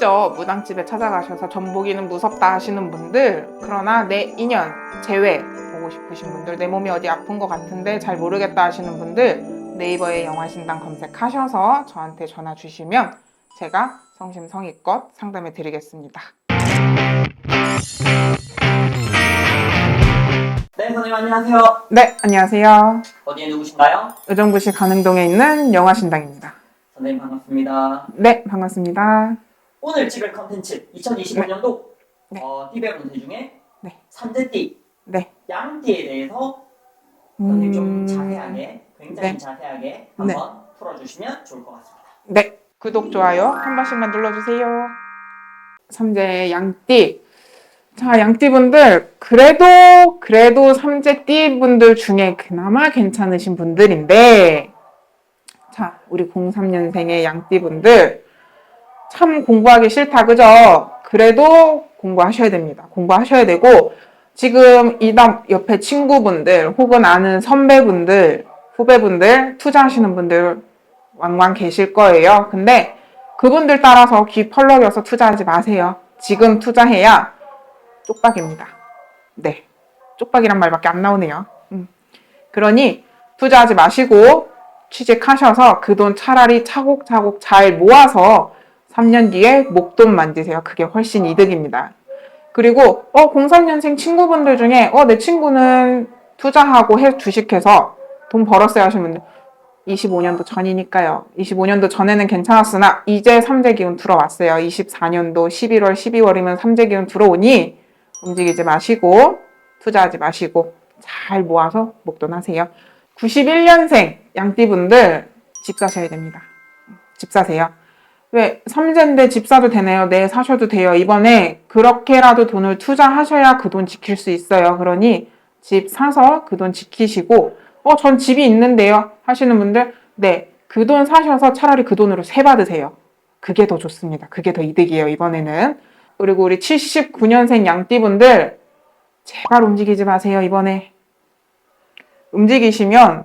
직접 무당집에 찾아가셔서 전보기는 무섭다 하시는 분들, 그러나 내 인연, 재회 보고 싶으신 분들, 내 몸이 어디 아픈 것 같은데 잘 모르겠다 하시는 분들, 네이버에 영화신당 검색하셔서 저한테 전화 주시면 제가 성심성의껏 상담해 드리겠습니다. 네, 선생님 안녕하세요. 네, 안녕하세요. 어디에 누구신가요? 의정부시 가능동에 있는 영화신당입니다. 선생님 반갑습니다. 네, 반갑습니다. 오늘 찍을 컨텐츠 2025년도 네. 어, 띠별 운세 중에 네. 삼재띠, 네. 양띠에 대해서 선생님 좀 음, 자세하게, 굉장히 네. 자세하게 한번 풀어주시면 좋을 것 같습니다. 네. 구독, 좋아요 한 번씩만 눌러주세요. 삼재 양띠. 자, 양띠분들, 그래도, 그래도 삼재 띠 분들 중에 그나마 괜찮으신 분들인데, 자, 우리 03년생의 양띠분들, 참 공부하기 싫다, 그죠? 그래도 공부하셔야 됩니다. 공부하셔야 되고, 지금 이담 옆에 친구분들, 혹은 아는 선배분들, 후배분들, 투자하시는 분들 왕왕 계실 거예요. 근데 그분들 따라서 귀 펄럭여서 투자하지 마세요. 지금 투자해야 쪽박입니다. 네. 쪽박이란 말밖에 안 나오네요. 음. 그러니 투자하지 마시고 취직하셔서 그 돈 차라리 차곡차곡 잘 모아서 3년 뒤에 목돈 만드세요. 그게 훨씬 이득입니다. 그리고 어 03년생 친구분들 중에 어 내 친구는 투자하고 해 주식해서 돈 벌었어요 하시는 분들 25년도 전이니까요. 25년도 전에는 괜찮았으나 이제 삼재 기운 들어왔어요. 24년도 11월, 12월이면 삼재 기운 들어오니 움직이지 마시고 투자하지 마시고 잘 모아서 목돈하세요. 91년생 양띠분들 집 사셔야 됩니다. 집 사세요. 왜 삼재인데 집 사도 되네요. 네 사셔도 돼요. 이번에 그렇게라도 돈을 투자하셔야 그 돈 지킬 수 있어요. 그러니 집 사서 그 돈 지키시고 어, 전 집이 있는데요. 하시는 분들, 네. 그 돈 사셔서 차라리 그 돈으로 세 받으세요. 그게 더 좋습니다. 그게 더 이득이에요, 이번에는. 그리고 우리 79년생 양띠분들, 제발 움직이지 마세요, 이번에. 움직이시면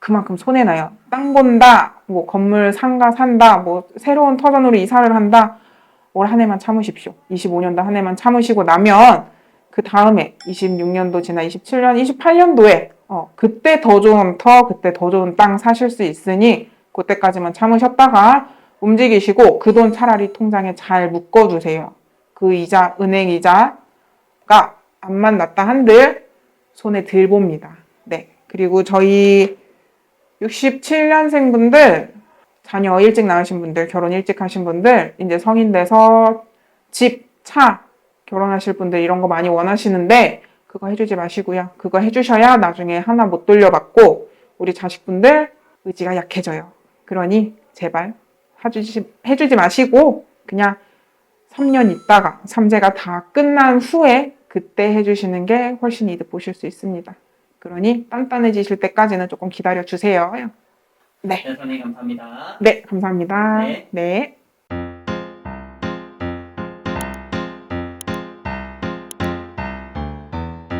그만큼 손해 나요. 땅 본다, 뭐 건물 상가 산다, 뭐 새로운 터전으로 이사를 한다. 올 한 해만 참으십시오. 25년도 한 해만 참으시고 나면 그 다음에 26년도 지나 27년, 28년도에 어, 그때 더 좋은 터, 그때 더 좋은 땅 사실 수 있으니 그때까지만 참으셨다가 움직이시고 그 돈 차라리 통장에 잘 묶어두세요. 그 이자, 은행 이자가 안 만났다 한들 손에 들 봅니다. 네. 그리고 저희 67년생 분들, 자녀 일찍 낳으신 분들, 결혼 일찍 하신 분들, 이제 성인 돼서 집, 차, 결혼하실 분들 이런 거 많이 원하시는데 그거 해주지 마시고요. 그거 해주셔야 나중에 하나 못 돌려받고 우리 자식분들 의지가 약해져요. 그러니 제발 해주지, 해주지 마시고 그냥 3년 있다가 삼재가 다 끝난 후에 그때 해주시는 게 훨씬 이득 보실 수 있습니다. 그러니 단단해지실 때까지는 조금 기다려 주세요. 네. 네, 선생님 감사합니다. 네, 감사합니다. 네. 네.